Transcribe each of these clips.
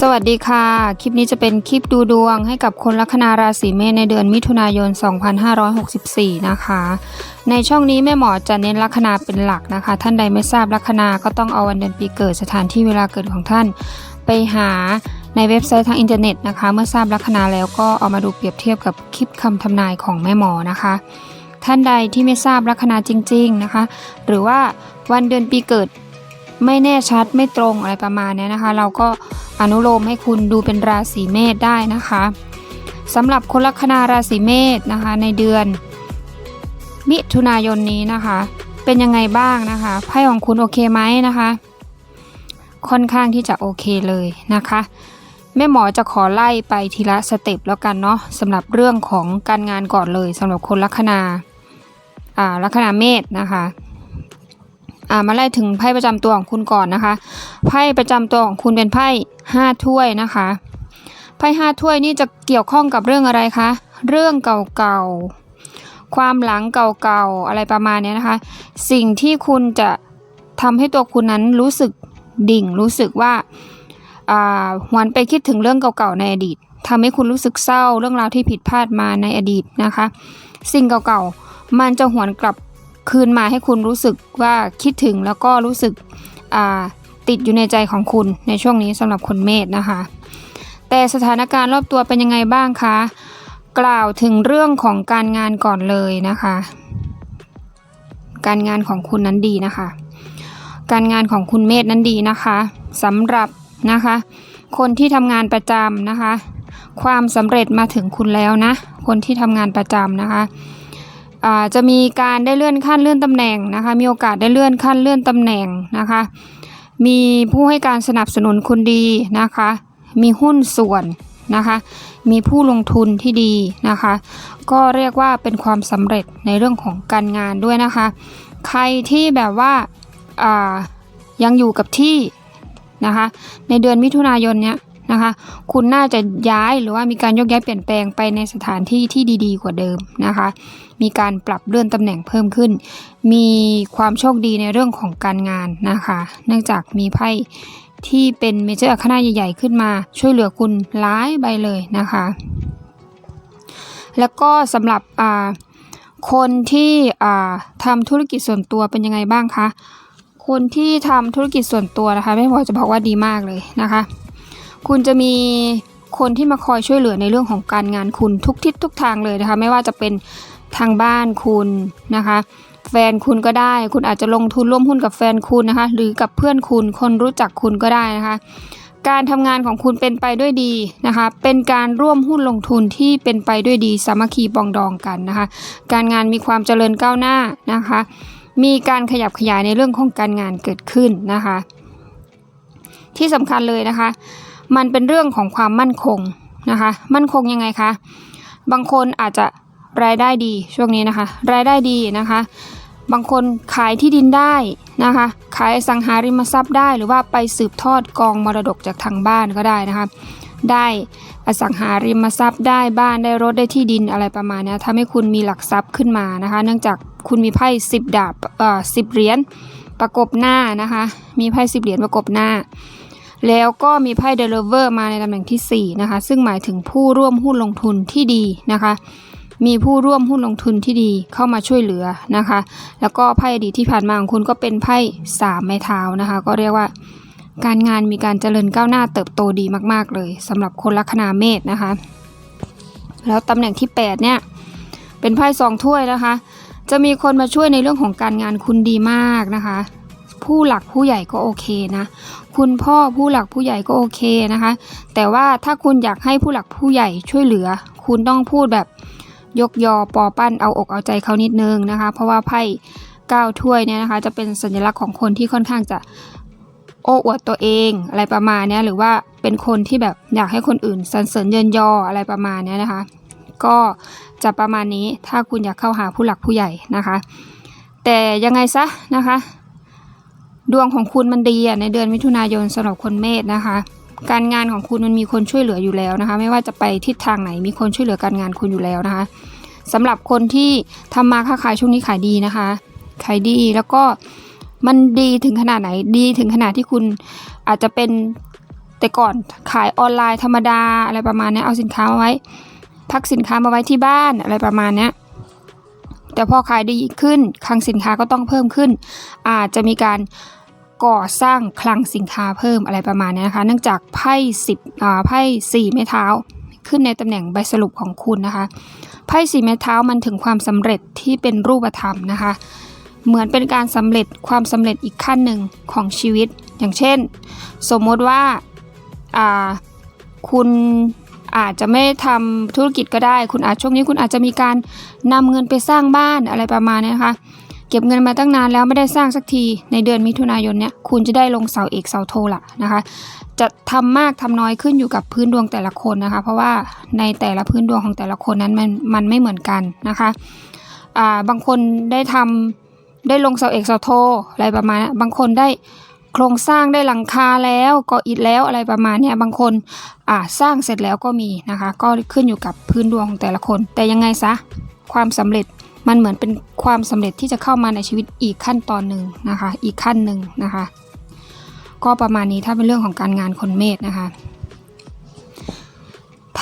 สวัสดีค่ะ คลิปนี้จะเป็นคลิปดูดวงให้กับคนลัคนาราศีเมษในเดือนมิถุนายน 2564 นะคะ ในช่องนี้แม่หมอจะเน้นลัคนาเป็นหลักนะคะ ท่านใดไม่ทราบลัคนาก็ต้องเอาวันเดือนปีเกิดสถานที่เวลาเกิดของท่าน ไปหาในเว็บไซต์ทางอินเทอร์เน็ตนะคะ เมื่อทราบลัคนาแล้วก็เอามาดูเปรียบเทียบกับคลิปคำทำนายของแม่หมอนะคะ ท่านใดที่ไม่ทราบลัคนาจริง ๆนะคะ หรือว่าวันเดือนปีเกิดไม่แน่ชัดไม่ตรงอะไรประมาณเนี้ยนะคะ เราก็อนุโลมให้คุณดูเป็นราศีเมษได้นะคะสำหรับคนลัคนาราศีเมษนะคะในเดือน มิถุนายนนี้นะคะ เป็นยังไงบ้างนะคะไพ่ของคุณโอเคไหมนะคะ ค่อนข้างที่จะโอเคเลยนะคะแม่หมอจะขอไล่ไปทีละสเต็ปแล้วกันเนาะสำหรับเรื่องของการงานก่อนเลยสำหรับคนลัคนา ลัคนาเมษนะคะอ่ามาไล่ถึงไพ่ประจำตัวของคุณก่อนนะคะ ไพ่ประจำตัวของคุณเป็นไพ่ห้าถ้วยนะคะ ไพ่ห้าถ้วยนี่จะเกี่ยวข้องกับเรื่องอะไรคะ เรื่องเก่าๆ ความหลังเก่าๆ อะไรประมาณนี้นะคะ สิ่งที่คุณจะทำให้ตัวคุณนั้นรู้สึกดิ่ง รู้สึกว่าอ่าหวนไปคิดถึงเรื่องเก่าๆ ในอดีตทำให้คุณรู้สึกเศร้า เรื่องราวที่ผิดพลาดมาในอดีตนะคะ สิ่งเก่าๆ มันจะหวนกลับคืนมาให้คุณรู้สึกว่าคิดถึงแล้วก็รู้สึกติดอยู่ในใจของคุณในช่วงนี้สำหรับคนเมษนะคะ แต่สถานการณ์รอบตัวเป็นยังไงบ้างคะ กล่าวถึงเรื่องของการงานก่อนเลยนะคะ การงานของคุณนั้นดีนะคะ การงานของคุณเมษนั้นดีนะคะสำหรับนะคะ คนที่ทำงานประจำนะคะ ความสำเร็จมาถึงคุณแล้วนะ คนที่ทำงานประจำนะคะ จะมีการได้เลื่อนขั้นเลื่อนตำแหน่งนะคะ มีโอกาสได้เลื่อนขั้นเลื่อนตำแหน่งนะคะ มีผู้ให้การสนับสนุนคุณดีนะคะ มีหุ้นส่วนนะคะ มีผู้ลงทุนที่ดีนะคะ ก็เรียกว่าเป็นความสำเร็จในเรื่องของการงานด้วยนะคะ ใครที่แบบว่าายังอยู่กับที่นะคะ ในเดือนมิถุนายนเนี้ย นะคะ คุณน่าจะย้ายหรือว่ามีการยกย้ายเปลี่ยนแปลงไปในสถานที่ที่ดีๆ กว่าเดิมนะคะ มีการปรับเลื่อนตำแหน่งเพิ่มขึ้น มีความโชคดีในเรื่องของการงานนะคะ เนื่องจากมีไพ่ที่เป็นเมเจอร์อัคนาใหญ่ๆขึ้นมา ช่วยเหลือคุณหลายใบเลยนะคะ แล้วก็สำหรับคนที่ทำธุรกิจส่วนตัวเป็นยังไงบ้างคะคนที่ทำธุรกิจส่วนตัวนะคะ ไม่พอจะบอกว่าดีมากเลยนะคะ คุณจะมีคนที่มาคอยช่วยเหลือในเรื่องของการงานคุณทุกทิศทุกทางเลยนะคะ ไม่ว่าจะเป็นทางบ้านคุณนะคะ แฟนคุณก็ได้ คุณอาจจะลงทุนร่วมหุ้นกับแฟนคุณนะคะ หรือกับเพื่อนคุณคนรู้จักคุณก็ได้นะคะ การทำงานของคุณเป็นไปด้วยดีนะคะ เป็นการร่วมหุ้นลงทุนที่เป็นไปด้วยดีสามัคคีปองดองกันนะคะ การงานมีความเจริญก้าวหน้านะคะ มีการขยับขยายในเรื่องของการงานเกิดขึ้นนะคะ ที่สำคัญเลยนะคะ มันเป็นเรื่องของความมั่นคงนะคะ มั่นคงยังไงคะ บางคนอาจจะรายได้ดีช่วงนี้นะคะ รายได้ดีนะคะ บางคนขายที่ดินได้นะคะ ขายอสังหาริมทรัพย์ได้หรือว่าไปสืบทอดกองมรดกจากทางบ้านก็ได้นะคะ ได้อสังหาริมทรัพย์ได้บ้านได้รถได้ที่ดินอะไรประมาณนี้ทำให้คุณมีหลักทรัพย์ขึ้นมานะคะ เนื่องจากคุณมีไพ่สิบดาบเอ่อสิบเหรียญประกบหน้านะคะ มีไพ่สิบเหรียญประกบหน้า แล้วก็มีไพ่เดลิเวอร์มาในตำแหน่งที่ 4 นะคะ ซึ่งหมายถึงผู้ร่วมหุ้นลงทุนที่ดีนะคะ มีผู้ร่วมหุ้นลงทุนที่ดีเข้ามาช่วยเหลือนะคะ แล้วก็ไพ่อดีตที่ผ่านมาของคุณก็เป็นไพ่สามไม้เท้านะคะ ก็เรียกว่า การงานมีการเจริญก้าวหน้าเติบโตดีมาก ๆ เลยสำหรับคนลัคนาเมษนะคะ แล้วตำแหน่งที่ 8 เนี่ย เป็นไพ่สองถ้วยนะคะ จะมีคนมาช่วยในเรื่องของการงานคุณดีมากนะคะผู้หลักผู้ใหญ่ก็โอเคนะ คุณพ่อผู้หลักผู้ใหญ่ก็โอเคนะคะ แต่ว่าถ้าคุณอยากให้ผู้หลักผู้ใหญ่ช่วยเหลือ คุณต้องพูดแบบยกยอปอปั้นเอาอกเอาใจเขานิดนึงนะคะ เพราะว่าไพ่เก้าถ้วยเนี่ยนะคะ จะเป็นสัญลักษณ์ของคนที่ค่อนข้างจะโอ้อวดตัวเองอะไรประมาณนี้หรือว่าเป็นคนที่แบบอยากให้คนอื่นสรรเสริญเยินยออะไรประมาณนี้นะคะ ก็จะประมาณนี้ถ้าคุณอยากเข้าหาผู้หลักผู้ใหญ่นะคะ แต่ยังไงซะนะคะ ดวงของคุณมันดีอะในเดือนมิถุนายนสำหรับคนเมษนะคะ การงานของคุณมันมีคนช่วยเหลืออยู่แล้วนะคะ ไม่ว่าจะไปทิศทางไหนมีคนช่วยเหลือการงานคุณอยู่แล้วนะคะสำหรับคนที่ทำมาค้าขายช่วงนี้ขายดีนะคะขายดีแล้วก็มันดีถึงขนาดไหนดีถึงขนาดที่คุณอาจจะเป็นแต่ก่อนขายออนไลน์ธรรมดาอะไรประมาณนี้เอาสินค้ามาไว้ พักสินค้ามาไว้ที่บ้านอะไรประมาณนี้ แต่พอขายดีขึ้นคลังสินค้าก็ต้องเพิ่มขึ้น อาจจะมีการก่อสร้างคลังสินค้าเพิ่มอะไรประมาณนี้นะคะ เนื่องจากไพ่สิบอ่าไพ่สี่ไม้เท้า ขึ้นในตำแหน่งใบสรุปของคุณนะคะ ไพ่สี่ไม้เท้ามันถึงความสำเร็จที่เป็นรูปธรรมนะคะ เหมือนเป็นการสำเร็จความสำเร็จอีกขั้นหนึ่งของชีวิต อย่างเช่น สมมติว่าคุณ อาจจะไม่ทำธุรกิจก็ได้ คุณอาจช่วงนี้คุณอาจจะมีการนำเงินไปสร้างบ้านอะไรประมาณนี้นะคะ เก็บเงินมาตั้งนานแล้วไม่ได้สร้างสักทีในเดือนมิถุนายนเนี่ยคุณจะได้ลงเสาเอกเสาโทละนะคะ จะทำมากทำน้อยขึ้นอยู่กับพื้นดวงแต่ละคนนะคะ เพราะว่าในแต่ละพื้นดวงของแต่ละคนนั้นมันมันไม่เหมือนกันนะคะอ่าบางคนได้ทำได้ลงเสาเอกเสาโทอะไรประมาณนี้บางคนได้ โครงสร้างได้หลังคาแล้วก่ออิฐแล้วอะไรประมาณนี้บางคนอ่าสร้างเสร็จแล้วก็มีนะคะ ก็ขึ้นอยู่กับพื้นดวงแต่ละคน แต่ยังไงซะความสำเร็จมันเหมือนเป็นความสำเร็จที่จะเข้ามาในชีวิตอีกขั้นตอนหนึ่งนะคะ อีกขั้นหนึ่งนะคะ ก็ประมาณนี้ถ้าเป็นเรื่องของการงานคนเมษนะคะ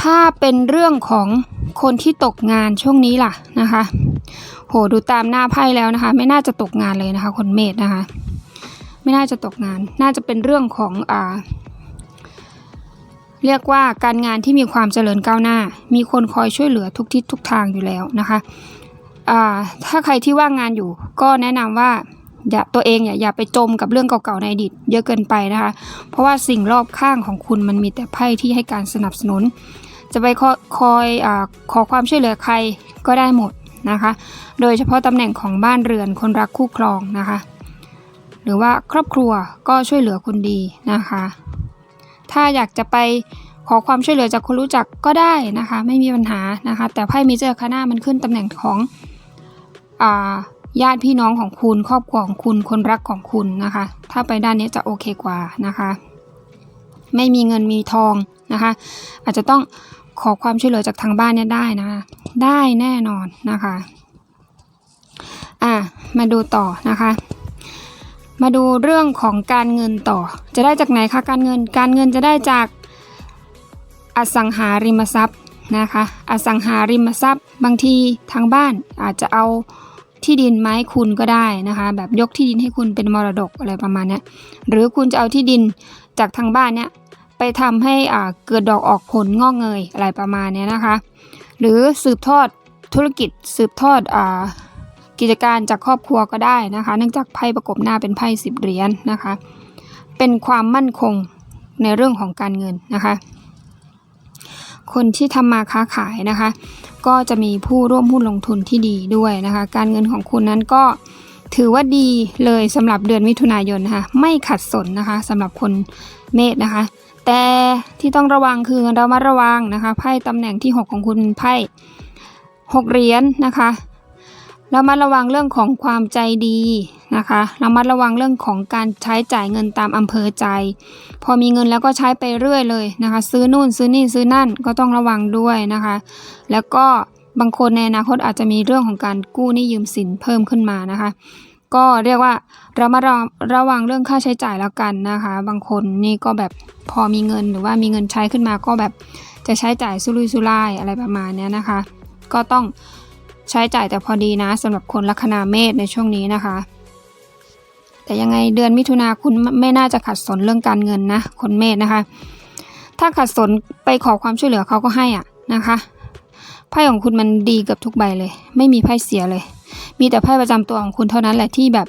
ถ้าเป็นเรื่องของคนที่ตกงานช่วงนี้ล่ะนะคะ โหดูตามหน้าไพ่แล้วนะคะ ไม่น่าจะตกงานเลยนะคะ คนเมษนะคะ ไม่น่าจะตกงาน น่าจะเป็นเรื่องของอ่าเรียกว่าการงานที่มีความเจริญก้าวหน้า มีคนคอยช่วยเหลือทุกทิศทุกทางอยู่แล้วนะคะอ่าถ้าใครที่ว่างงานอยู่ก็แนะนำว่าอย่าตัวเองอย่าอย่าไปจมกับเรื่องเก่าๆในอดีตเยอะเกินไปนะคะ เพราะว่าสิ่งรอบข้างของคุณมันมีแต่ไพ่ที่ให้การสนับสนุน จะไปคอคอยอขอความช่วยเหลือใครก็ได้หมดนะคะ โดยเฉพาะตำแหน่งของบ้านเรือนคนรักคู่ครองนะคะ หรือว่าครอบครัวก็ช่วยเหลือคุณดีนะคะ ถ้าอยากจะไปขอความช่วยเหลือจากคนรู้จักก็ได้นะคะ ไม่มีปัญหานะคะ แต่ไพ่มิเจอร์คาน่ามันขึ้นตำแหน่งของญาติพี่น้องของคุณ ครอบครัวของคุณคนรักของคุณนะคะ ถ้าไปด้านนี้จะโอเคกว่านะคะ ไม่มีเงินมีทองนะคะ อาจจะต้องขอความช่วยเหลือจากทางบ้านเนี่ยได้นะคะ ได้แน่นอนนะคะ อะมาดูต่อนะคะ มาดูเรื่องของการเงินต่อ จะได้จากไหนคะการเงิน การเงินจะได้จากอสังหาริมทรัพย์นะคะ อสังหาริมทรัพย์ บางทีทางบ้านอาจจะเอาที่ดินไม้คุณก็ได้นะคะ แบบยกที่ดินให้คุณเป็นมรดกอะไรประมาณนี้หรือคุณจะเอาที่ดินจากทางบ้านเนี้ยไปทำให้อ่าเกิดดอกออกผลงอกเงยอะไรประมาณนี้นะคะ หรือสืบทอดธุรกิจสืบทอดอ่า กิจการจากครอบครัวก็ได้นะคะ เนื่องจากไพ่ประกบหน้าเป็นไพ่สิบเหรียญนะคะ เป็นความมั่นคงในเรื่องของการเงินนะคะ คนที่ทำมาค้าขายนะคะ ก็จะมีผู้ร่วมหุ้นลงทุนที่ดีด้วยนะคะ การเงินของคุณนั้นก็ถือว่าดีเลยสำหรับเดือนมิถุนายนนะคะไม่ขัดสนนะคะสำหรับคนเมษนะคะ แต่ที่ต้องระวังคือเรามาระวังนะคะไพ่ตำแหน่งที่ 6 ของคุณไพ่หกเหรียญนะคะ รามาระวังเรื่องของความใจดีนะคะเรามาระวังเรื่องของการใช้จ่ายเงินตามอำเภอใจ พอมีเงินแล้วก็ใช้ไปเรื่อยเลยนะคะ ซื้อนู่นซื้อนี่ซื้อนั่นก็ต้องระวังด้วยนะคะ แล้วก็บางคนในอนาคตอาจจะมีเรื่องของการกู้หนี้ยืมสินเพิ่มขึ้นมานะคะ ก็เรียกว่าเรามาระระวังเรื่องค่าใช้จ่ายแล้วกันนะคะ บางคนนี่ก็แบบพอมีเงินหรือว่ามีเงินใช้ขึ้นมาก็แบบจะใช้จ่ายสุรุ่ยสุร่ายอะไรประมาณนี้นะคะ ก็ต้อง ใช้จ่ายแต่พอดีนะสำหรับคนลัคนาเมษในช่วงนี้นะคะ แต่ยังไงเดือนมิถุนาคุณไม่น่าจะขัดสนเรื่องการเงินนะ คนเมษนะคะ ถ้าขัดสนไปขอความช่วยเหลือเขาก็ให้อะนะคะไพ่ของคุณมันดีเกือบทุกใบเลย ไม่มีไพ่เสียเลย มีแต่ไพ่ประจำตัวของคุณเท่านั้นแหละที่แบบ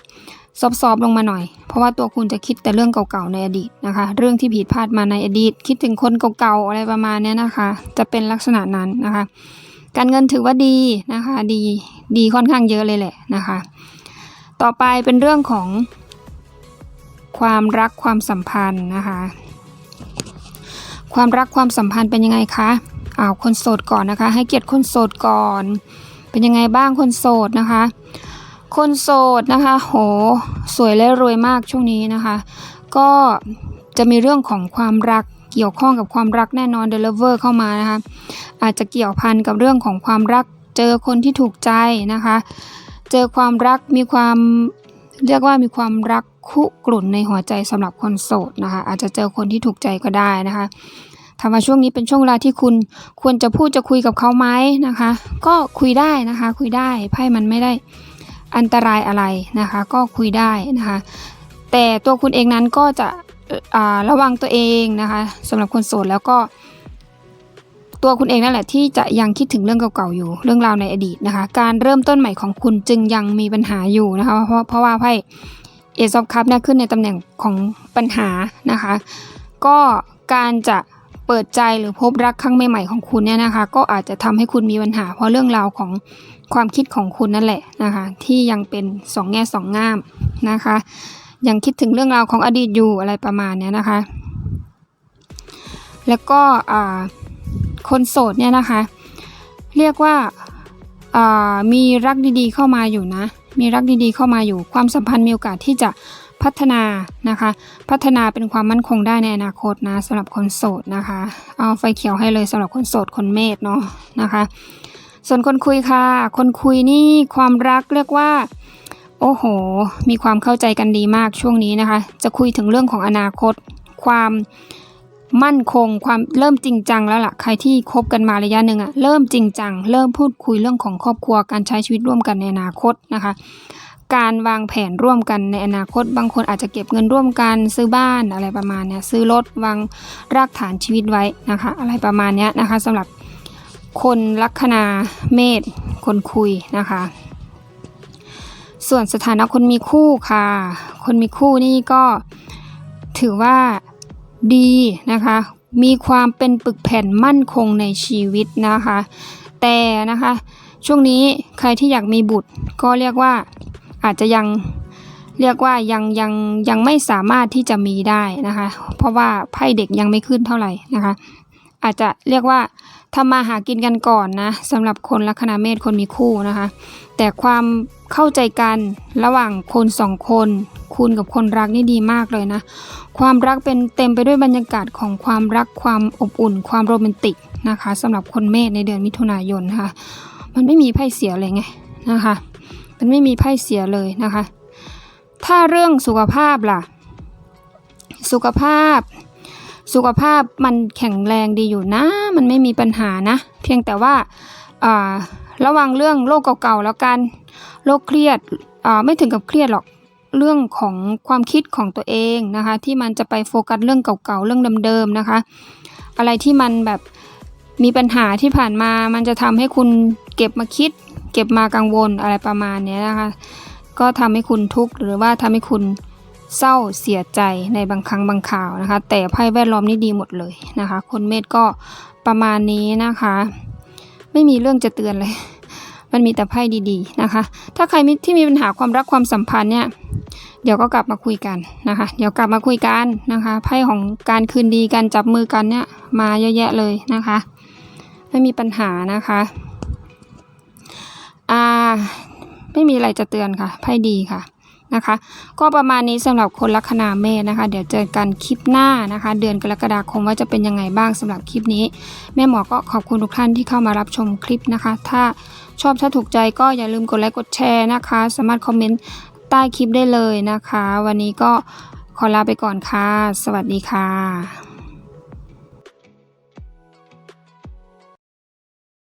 ซอบๆลงมาหน่อย เพราะว่าตัวคุณจะคิดแต่เรื่องเก่าๆในอดีตนะคะ เรื่องที่ผิดพลาดมาในอดีต คิดถึงคนเก่าๆอะไรประมาณนี้นะคะ จะเป็นลักษณะนั้นนะคะ การเงินถือว่าดีนะคะดีดีค่อนข้างเยอะเลยแหละนะคะ ต่อไปเป็นเรื่องของความรักความสัมพันธ์นะคะ ความรักความสัมพันธ์เป็นยังไงคะอ้าวคนโสดก่อนนะคะ ให้เกียรติคนโสดก่อน เป็นยังไงบ้างคนโสดนะคะ คนโสดนะคะ โห สวยและรวยมากช่วงนี้นะคะ ก็จะมีเรื่องของความรัก เกี่ยวข้องกับความรักแน่นอนเดลเวอร์เข้ามานะคะอาจจะเกี่ยวพันกับเรื่องของความรัก เจอคนที่ถูกใจนะคะ เจอความรักมีความเรียกว่ามีความรักคุกรุ่นในหัวใจสำหรับคนโสดนะคะ อาจจะเจอคนที่ถูกใจก็ได้นะคะถามว่าช่วงนี้เป็นช่วงเวลาที่คุณควรจะพูดจะคุยกับเขาไหมนะคะ ก็คุยได้นะคะ คุยได้ไพ่มันไม่ได้อันตรายอะไรนะคะ ก็คุยได้นะคะ แต่ตัวคุณเองนั้นก็จะ ระวังตัวเองนะคะสำหรับคนโสดแล้วก็ ตัวคุณเองนั่นแหละที่จะยังคิดถึงเรื่องเก่าๆอยู่ เรื่องราวในอดีตนะคะ การเริ่มต้นใหม่ของคุณจึงยังมีปัญหาอยู่นะคะ เพราะเพราะว่าไพ่เอซอฟคัพเนี่ยขึ้นในตำแหน่งของปัญหานะคะ ก็การจะเปิดใจหรือพบรักครั้งใหม่ๆของคุณเนี่ยนะคะ ก็อาจจะทำให้คุณมีปัญหา เพราะเรื่องราวของความคิดของคุณนั่นแหละนะคะ ที่ยังเป็นสองแง่สองง่ามนะคะ ยังคิดถึงเรื่องราวของอดีตอยู่อะไรประมาณเนี้ยนะคะ แล้วก็คนโสดเนี่ยนะคะ เรียกว่าอ่ามีรักดีๆเข้ามาอยู่นะ มีรักดีๆเข้ามาอยู่ ความสัมพันธ์มีโอกาสที่จะพัฒนานะคะ พัฒนาเป็นความมั่นคงได้ในอนาคตนะสำหรับคนโสดนะคะ เอาไฟเขียวให้เลยสำหรับคนโสดคนเมษเนาะนะคะ ส่วนคนคุยค่ะ คนคุยนี่ความรักเรียกว่า โอ้โห มีความเข้าใจกันดีมากช่วงนี้นะคะ จะคุยถึงเรื่องของอนาคต ความมั่นคง ความเริ่มจริงจังแล้วล่ะ ใครที่คบกันมาระยะหนึ่งอะเริ่มจริงจัง เริ่มพูดคุยเรื่องของครอบครัว การใช้ชีวิตร่วมกันในอนาคตนะคะ การวางแผนร่วมกันในอนาคต บางคนอาจจะเก็บเงินร่วมกัน ซื้อบ้านอะไรประมาณเนี้ย ซื้อรถ วางรากฐานชีวิตไว้นะคะ อะไรประมาณเนี้ยนะคะสำหรับคนลัคนาเมษคนคุยนะคะ ส่วนสถานะคนมีคู่ค่ะ คนมีคู่นี่ก็ถือว่าดีนะคะ มีความเป็นปึกแผ่นมั่นคงในชีวิตนะคะ แต่นะคะช่วงนี้ใครที่อยากมีบุตรก็เรียกว่าอาจจะยังเรียกว่ายังยังยังไม่สามารถที่จะมีได้นะคะ เพราะว่าไพ่เด็กยังไม่ขึ้นเท่าไหร่นะคะ อาจจะเรียกว่า ทำมาหากินกันก่อนนะสำหรับคนลัคนาเมษคนมีคู่นะคะ แต่ความเข้าใจกันระหว่างคนสองคน คุณกับคนรักนี่ดีมากเลยนะ ความรักเป็นเต็มไปด้วยบรรยากาศของความรักความอบอุ่น ความโรแมนติกนะคะสำหรับคนเมษในเดือนมิถุนายนนะคะมันไม่มีไพ่เสียเลยไงนะคะ มันไม่มีไพ่เสียเลยนะคะ ถ้าเรื่องสุขภาพล่ะ สุขภาพ สุขภาพมันแข็งแรงดีอยู่นะ มันไม่มีปัญหานะ เพียงแต่ว่าระวังเรื่องโรคเก่าๆแล้วกันโรคเครียดไม่ถึงกับเครียดหรอกเรื่องของความคิดของตัวเองนะคะ ที่มันจะไปโฟกัสเรื่องเก่าๆเรื่องเดิมๆนะคะ อะไรที่มันแบบมีปัญหาที่ผ่านมา มันจะทำให้คุณเก็บมาคิด เก็บมากังวลอะไรประมาณนี้นะคะ ก็ทำให้คุณทุกข์หรือว่าทำให้คุณ เศร้าเสียใจในบางครั้งบางข่าวนะคะ แต่ไพ่แวดล้อมนี่ดีหมดเลยนะคะ คนเมษก็ประมาณนี้นะคะ ไม่มีเรื่องจะเตือนเลย มันมีแต่ไพ่ดีๆนะคะ ถ้าใครที่มีปัญหาความรักความสัมพันธ์เนี่ยเดี๋ยวก็กลับมาคุยกันนะคะ เดี๋ยวกลับมาคุยกันนะคะ ไพ่ของการคืนดีการจับมือกันเนี่ยมาเยอะแยะเลยนะคะ ไม่มีปัญหานะคะอ่าไม่มีอะไรจะเตือนค่ะ ไพ่ดีค่ะ นะคะ ก็ประมาณนี้สำหรับคนลัคนาเมษนะคะ เดี๋ยวเจอกันคลิปหน้านะคะ เดือนกรกฎาคมว่าจะเป็นยังไงบ้างสำหรับคลิปนี้ แม่หมอก็ขอบคุณทุกท่านที่เข้ามารับชมคลิปนะคะ ถ้าชอบถ้าถูกใจก็อย่าลืมกดไลค์กดแชร์นะคะ สามารถคอมเมนต์ใต้คลิปได้เลยนะคะ วันนี้ก็ขอลาไปก่อนค่ะ สวัสดีค่ะ